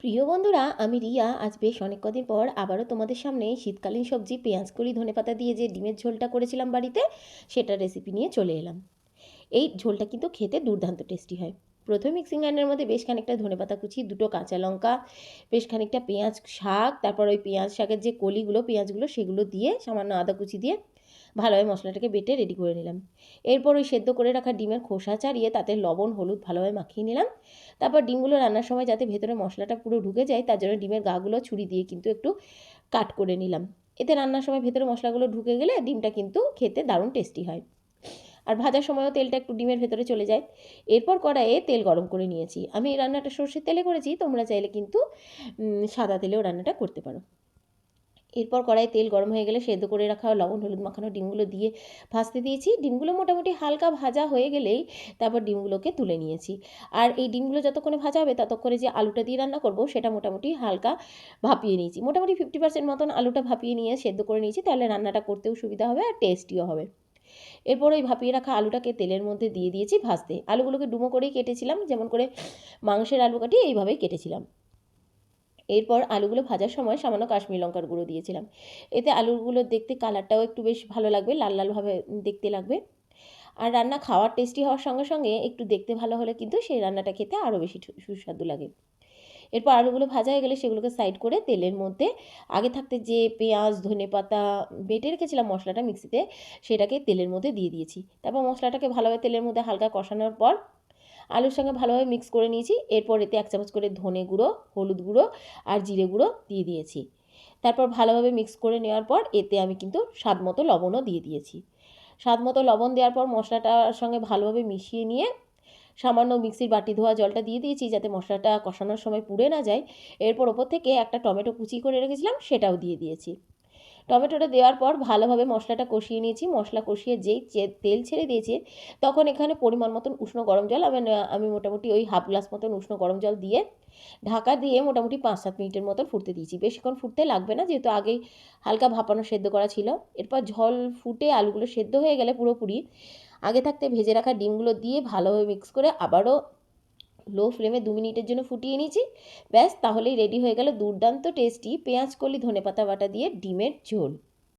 প্রিয় বন্ধুরা, আমি রিয়া। আজ বেশ অনেক কদিন পর আবারও তোমাদের সামনে শীতকালীন সবজি, পেঁয়াজ কলি ধনেপাতা দিয়ে যে ডিমের ঝোলটা করেছিলাম বাড়িতে সেটা রেসিপি নিয়ে চলে এলাম। এই ঝোলটা কিন্তু খেতে দুর্দান্ত টেস্টি হয়। প্রথমে মিক্সিং গ্রাইন্ডারের মধ্যে বেশ খানিকটা ধনেপাতা কুচি, দুটো কাঁচা লঙ্কা, বেশ খানিকটা পেঁয়াজ শাক, তারপর ওই পেঁয়াজ শাকের যে কলিগুলো, পেঁয়াজগুলো, সেগুলো দিয়ে সামান্য আদা কুচি দিয়ে ভালোভাবে মশলাটাকে বেটে রেডি করে নিলাম। এরপর ওই সেদ্ধ করে রাখা ডিমের খোসা ছাড়িয়ে তাতে লবণ, হলুদ ভালোভাবে মাখিয়ে নিলাম। তারপর ডিমগুলো রান্নার সময় যাতে ভেতরে মশলাটা পুরো ঢুকে যায়, তার জন্য ডিমের গাগুলো ছুরি দিয়ে কিন্তু একটু কাট করে নিলাম। এতে রান্নার সময় ভেতরে মশলাগুলো ঢুকে গেলে ডিমটা কিন্তু খেতে দারুণ টেস্টি হয়। আর ভাজার সময়ও তেলটা একটু ডিমের ভেতরে চলে যায়। এরপর কড়াইয়ে তেল গরম করে নিয়েছি। আমি এই রান্নাটা সর্ষের তেলে করেছি, তোমরা চাইলে কিন্তু সাদা তেলেও রান্নাটা করতে পারো। এরপর কড়াই তেল গরম হয়ে গেলে সেদ্ধ করে রাখা লবণ, হলুদ মাখানো ডিমগুলো দিয়ে ভাজতে দিয়েছি। ডিমগুলো মোটামুটি হালকা ভাজা হয়ে গেলেই তারপর ডিমগুলোকে তুলে নিয়েছি। আর এই ডিমগুলো যতক্ষণে ভাজা হবে ততক্ষণে যে আলুটা দিয়ে রান্না করব সেটা মোটামুটি হালকা ভাপিয়ে নিয়েছি। মোটামুটি ফিফটি পার্সেন্ট মতন আলুটা ভাপিয়ে নিয়ে সেদ্ধ করে নিয়েছি, তাহলে রান্নাটা করতেও সুবিধা হবে আর টেস্টিও হবে। এরপর ওই ভাপিয়ে রাখা আলুটাকে তেলের মধ্যে দিয়ে দিয়েছি ভাজতে। আলুগুলোকে ডুমো করেই কেটেছিলাম, যেমন করে মাংসের আলু কাটি এইভাবেই কেটেছিলাম। এরপর আলুগুলো ভাজার সময় সামান্য কাশ্মীর লঙ্কার গুঁড়ো দিয়েছিলাম। এতে আলুগুলো দেখতে কালারটাও একটু বেশ ভালো লাগবে, লাল লালভাবে দেখতে লাগবে। আর রান্না খাওয়ার টেস্টি হওয়ার সঙ্গে সঙ্গে একটু দেখতে ভালো হলে কিন্তু সেই রান্নাটা খেতে আরও বেশি সুস্বাদু লাগে। এরপর আলুগুলো ভাজা হয়ে গেলে সেগুলোকে সাইড করে তেলের মধ্যে আগে থাকতে যে পেঁয়াজ, ধনে পাতা বেটে রেখেছিলাম মশলাটা মিক্সিতে সেটাকে তেলের মধ্যে দিয়ে দিয়েছি। তারপর মশলাটাকে ভালোভাবে তেলের মধ্যে হালকা কষানোর পর আলুর সঙ্গে ভালোভাবে মিক্স করে নিয়েছি। এরপর এতে এক চামচ করে ধনে গুঁড়ো, হলুদ গুঁড়ো আর জিরে গুঁড়ো দিয়ে দিয়েছি। তারপর ভালোভাবে মিক্স করে নেওয়ার পর এতে আমি কিন্তু স্বাদ মতো লবণও দিয়ে দিয়েছি। স্বাদ মতো লবণ দেওয়ার পর মশলাটার সঙ্গে ভালোভাবে মিশিয়ে নিয়ে সামান্য মিক্সির বাটি ধোয়া জলটা দিয়ে দিয়েছি যাতে মশলাটা কষানোর সময় পুড়ে না যায়। এরপর ওপর থেকে একটা টমেটো কুচি করে রেখেছিলাম, সেটাও দিয়ে দিয়েছি। টমেটোটা দেওয়ার পর ভালোভাবে মশলাটা কষিয়ে নিয়েছি। মশলা কষিয়ে যেই তেল ছেড়ে দিয়েছে, তখন এখানে পরিমাণ মতন উষ্ণ গরম জল আমি আমি মোটামুটি ওই হাফ গ্লাস মতন উষ্ণ গরম জল দিয়ে ঢাকা দিয়ে মোটামুটি পাঁচ সাত মিনিটের মতন ফুটতে দিয়েছি। বেশিক্ষণ ফুটতে লাগবে না, যেহেতু আগেই হালকা ভাপানো সেদ্ধ করা ছিল। এরপর ঝল ফুটে আলুগুলো সেদ্ধ হয়ে গেলে পুরোপুরি আগে থাকতে ভেজে রাখা ডিমগুলো দিয়ে ভালোভাবে মিক্স করে আবারও লো ফ্লেমে দু মিনিটের জন্য ফুটিয়ে নিয়েছি। ব্যাস, তাহলেই রেডি হয়ে গেল দুর্দান্ত টেস্টি পেঁয়াজ কলি ধনে পাতা বাটা দিয়ে ডিমের ঝোল।